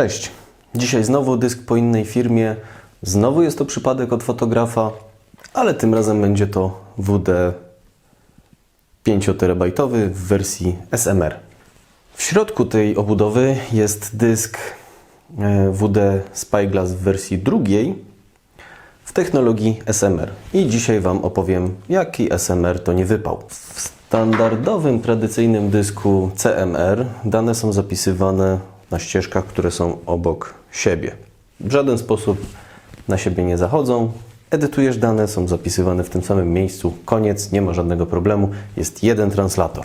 Cześć. Dzisiaj znowu dysk po innej firmie. Znowu jest to przypadek od fotografa, ale tym razem będzie to WD 5-terabajtowy w wersji SMR. W środku tej obudowy jest dysk e, WD Spyglass w wersji drugiej w technologii SMR. I dzisiaj Wam opowiem, jaki SMR to nie wypał. W standardowym, tradycyjnym dysku CMR dane są zapisywane na ścieżkach, które są obok siebie. W żaden sposób na siebie nie zachodzą. Edytujesz dane, są zapisywane w tym samym miejscu. Koniec, nie ma żadnego problemu. Jest jeden translator.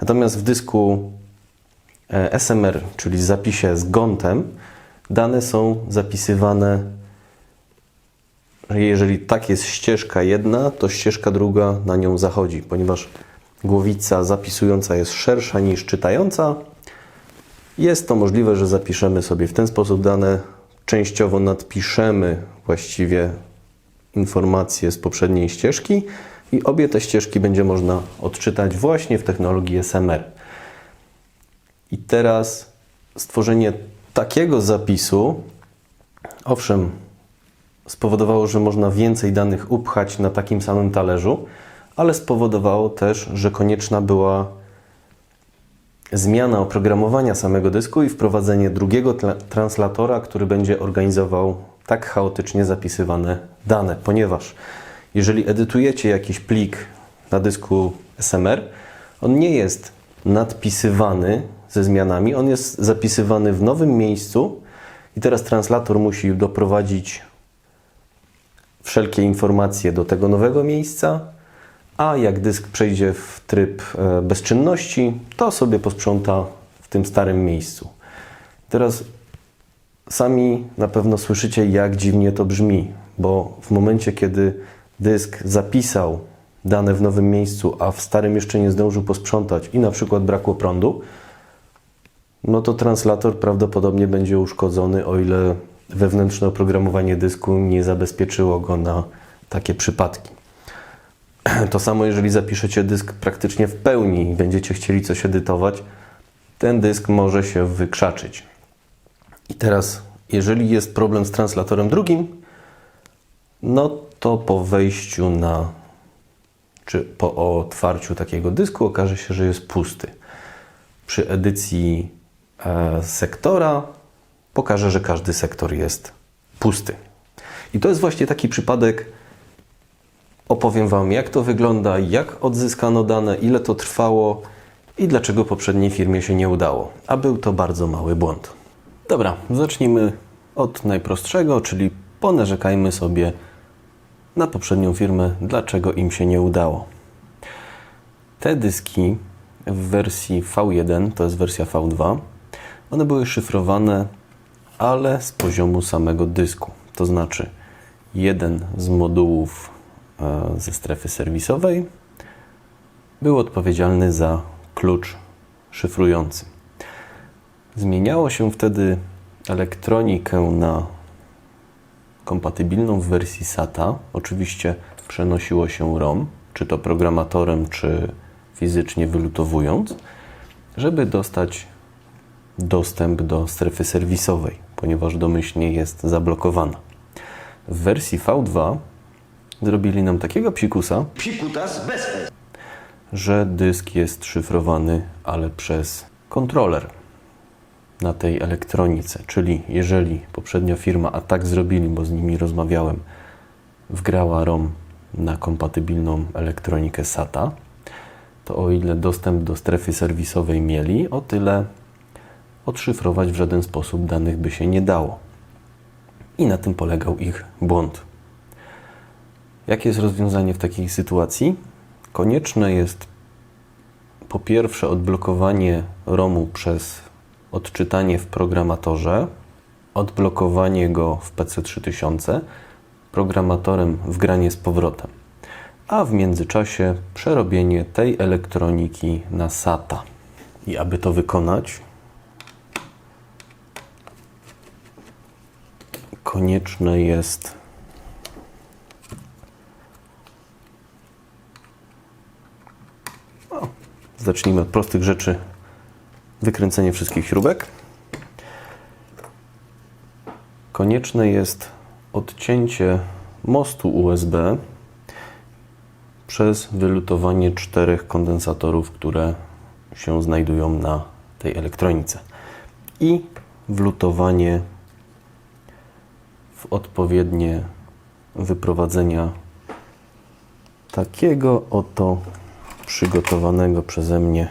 Natomiast w dysku e, SMR, czyli zapisie z gątem, dane są zapisywane jeżeli tak jest ścieżka jedna, to ścieżka druga na nią zachodzi, ponieważ głowica zapisująca jest szersza niż czytająca. Jest to możliwe, że zapiszemy sobie w ten sposób dane, częściowo nadpiszemy właściwie informacje z poprzedniej ścieżki i obie te ścieżki będzie można odczytać właśnie w technologii SMR. I teraz stworzenie takiego zapisu, owszem, spowodowało, że można więcej danych upchać na takim samym talerzu, ale spowodowało też, że konieczna była zmiana oprogramowania samego dysku i wprowadzenie drugiego translatora, który będzie organizował tak chaotycznie zapisywane dane, ponieważ jeżeli edytujecie jakiś plik na dysku SMR, on nie jest nadpisywany ze zmianami, on jest zapisywany w nowym miejscu i teraz translator musi doprowadzić wszelkie informacje do tego nowego miejsca, a jak dysk przejdzie w tryb e, bezczynności, to sobie posprząta w tym starym miejscu. Teraz sami na pewno słyszycie, jak dziwnie to brzmi, bo w momencie, kiedy dysk zapisał dane w nowym miejscu, a w starym jeszcze nie zdążył posprzątać i na przykład brakło prądu, no to translator prawdopodobnie będzie uszkodzony, o ile wewnętrzne oprogramowanie dysku nie zabezpieczyło go na takie przypadki. To samo, jeżeli zapiszecie dysk praktycznie w pełni i będziecie chcieli coś edytować, ten dysk może się wykrzaczyć. I teraz, jeżeli jest problem z translatorem drugim, no to po wejściu na, czy po otwarciu takiego dysku okaże się, że jest pusty. Przy edycji e, sektora pokaże, że każdy sektor jest pusty. I to jest właśnie taki przypadek. Opowiem Wam, jak to wygląda, jak odzyskano dane, ile to trwało i dlaczego poprzedniej firmie się nie udało. A był to bardzo mały błąd. Dobra, zacznijmy od najprostszego, czyli ponarzekajmy sobie na poprzednią firmę, dlaczego im się nie udało. Te dyski w wersji V1, to jest wersja V2, one były szyfrowane ale z poziomu samego dysku. To znaczy, jeden z modułów ze strefy serwisowej był odpowiedzialny za klucz szyfrujący. Zmieniało się wtedy elektronikę na kompatybilną w wersji SATA. Oczywiście przenosiło się ROM, czy to programatorem, czy fizycznie wylutowując, żeby dostać dostęp do strefy serwisowej ponieważ domyślnie jest zablokowana. W wersji V2 zrobili nam takiego psikusa, Psikutas bez S. że dysk jest szyfrowany, ale przez kontroler na tej elektronice. Czyli jeżeli poprzednia firma, a tak zrobili, bo z nimi rozmawiałem, wgrała ROM na kompatybilną elektronikę SATA, to o ile dostęp do strefy serwisowej mieli, o tyle odszyfrować w żaden sposób danych by się nie dało. I na tym polegał ich błąd. Jakie jest rozwiązanie w takiej sytuacji? Konieczne jest po pierwsze odblokowanie ROMu przez odczytanie w programatorze, odblokowanie go w PC3000, programatorem wgranie z powrotem, a w międzyczasie przerobienie tej elektroniki na SATA. I aby to wykonać, konieczne jest zacznijmy od prostych rzeczy. Wykręcenie wszystkich śrubek. Konieczne jest odcięcie mostu USB przez wylutowanie czterech kondensatorów, które się znajdują na tej elektronice. I wlutowanie w odpowiednie wyprowadzenia takiego oto przygotowanego przeze mnie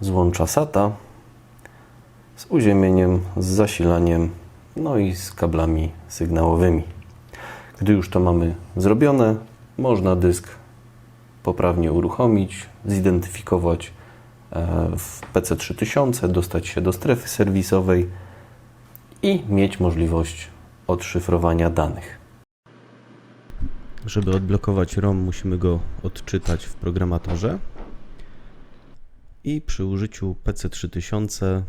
złącza SATA z uziemieniem, z zasilaniem, no i z kablami sygnałowymi. Gdy już to mamy zrobione, można dysk poprawnie uruchomić, zidentyfikować e, w PC3000, dostać się do strefy serwisowej i mieć możliwość odszyfrowania danych. Żeby odblokować ROM, musimy go odczytać w programatorze i przy użyciu PC3000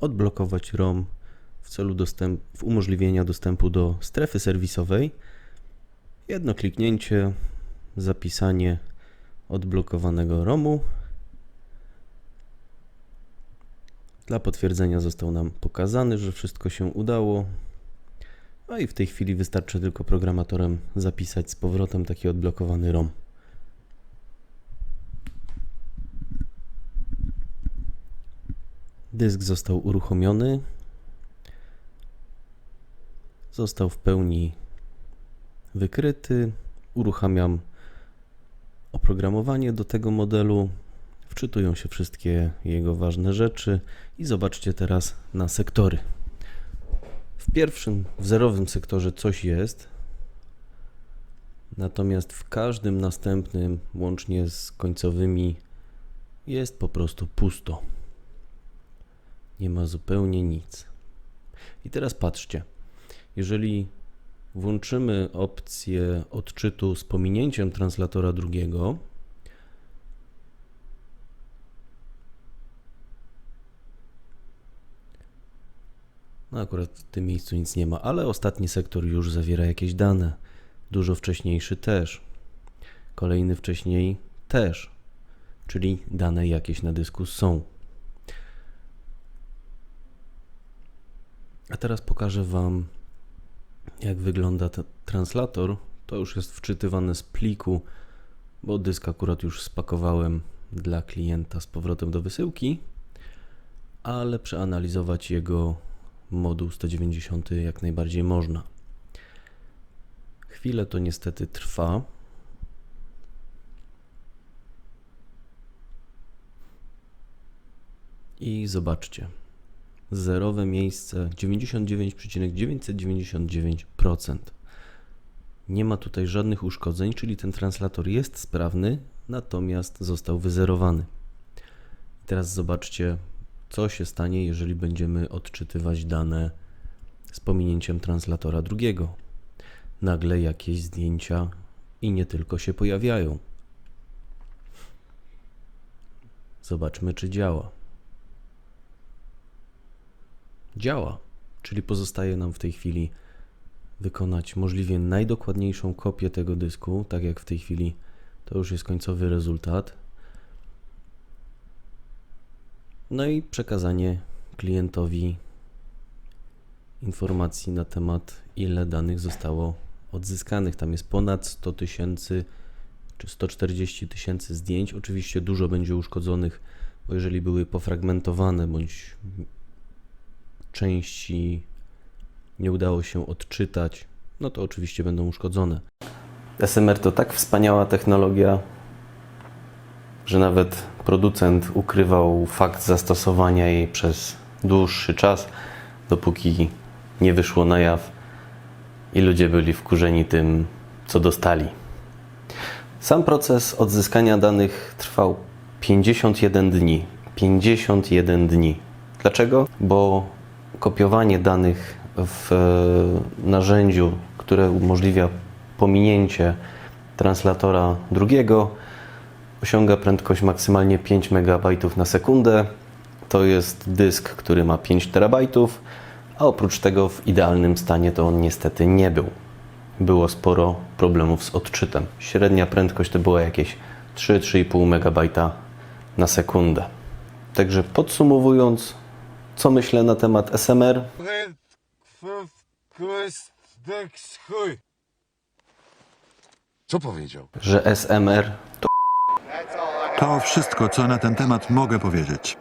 odblokować ROM w celu dostęp, w umożliwienia dostępu do strefy serwisowej. Jedno kliknięcie, zapisanie odblokowanego ROMu. Dla potwierdzenia został nam pokazany, że wszystko się udało. No i w tej chwili wystarczy tylko programatorem zapisać z powrotem taki odblokowany ROM. Dysk został uruchomiony. Został w pełni wykryty. Uruchamiam oprogramowanie do tego modelu. Wczytują się wszystkie jego ważne rzeczy i zobaczcie teraz na sektory. W pierwszym, w zerowym sektorze coś jest, natomiast w każdym następnym, łącznie z końcowymi, jest po prostu pusto. Nie ma zupełnie nic. I teraz patrzcie, jeżeli włączymy opcję odczytu z pominięciem translatora drugiego, No akurat w tym miejscu nic nie ma, ale ostatni sektor już zawiera jakieś dane. Dużo wcześniejszy też. Kolejny wcześniej też. Czyli dane jakieś na dysku są. A teraz pokażę Wam, jak wygląda translator. To już jest wczytywane z pliku, bo dysk akurat już spakowałem dla klienta z powrotem do wysyłki, ale przeanalizować jego moduł 190 jak najbardziej można. Chwilę to niestety trwa. I zobaczcie. Zerowe miejsce 99,999%. Nie ma tutaj żadnych uszkodzeń, czyli ten translator jest sprawny, natomiast został wyzerowany. Teraz zobaczcie, co się stanie, jeżeli będziemy odczytywać dane z pominięciem translatora drugiego. Nagle jakieś zdjęcia i nie tylko się pojawiają. Zobaczmy, czy działa. Działa, czyli pozostaje nam w tej chwili wykonać możliwie najdokładniejszą kopię tego dysku, tak jak w tej chwili to już jest końcowy rezultat. No i przekazanie klientowi informacji na temat, ile danych zostało odzyskanych. Tam jest ponad 100 tysięcy czy 140 tysięcy zdjęć. Oczywiście dużo będzie uszkodzonych, bo jeżeli były pofragmentowane bądź części nie udało się odczytać, no to oczywiście będą uszkodzone. SMR to tak wspaniała technologia, że nawet producent ukrywał fakt zastosowania jej przez dłuższy czas, dopóki nie wyszło na jaw i ludzie byli wkurzeni tym, co dostali. Sam proces odzyskania danych trwał 51 dni. 51 dni. Dlaczego? Bo kopiowanie danych w narzędziu, które umożliwia pominięcie translatora drugiego, osiąga prędkość maksymalnie 5 MB na sekundę. To jest dysk, który ma 5 TB, a oprócz tego w idealnym stanie to on niestety nie był. Było sporo problemów z odczytem. Średnia prędkość to była jakieś 3-3,5 MB na sekundę. Także podsumowując, co myślę na temat SMR? Co powiedział? Że SMR to To wszystko, co na ten temat mogę powiedzieć.